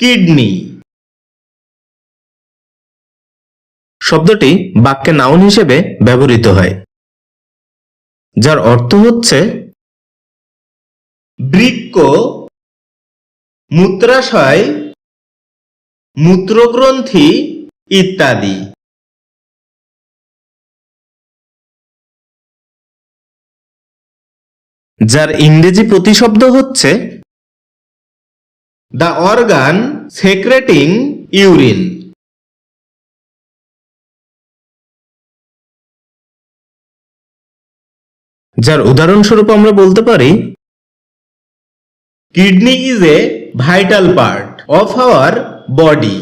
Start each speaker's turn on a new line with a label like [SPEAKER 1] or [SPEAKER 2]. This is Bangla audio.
[SPEAKER 1] কিডনি। শব্দটি বাক্যে নাউন হিসেবে ব্যবহৃত হয়, যার অর্থ হচ্ছে বৃক্ক, মূত্রাশয়, মূত্রগ্রন্থি ইত্যাদি। যার ইংরেজি প্রতিশব্দ হচ্ছে দ্য অর্গান সেক্রেটিং ইউরিন যার উদাহরণস্বরূপ আমরা বলতে পারি kidney is a vital part of our body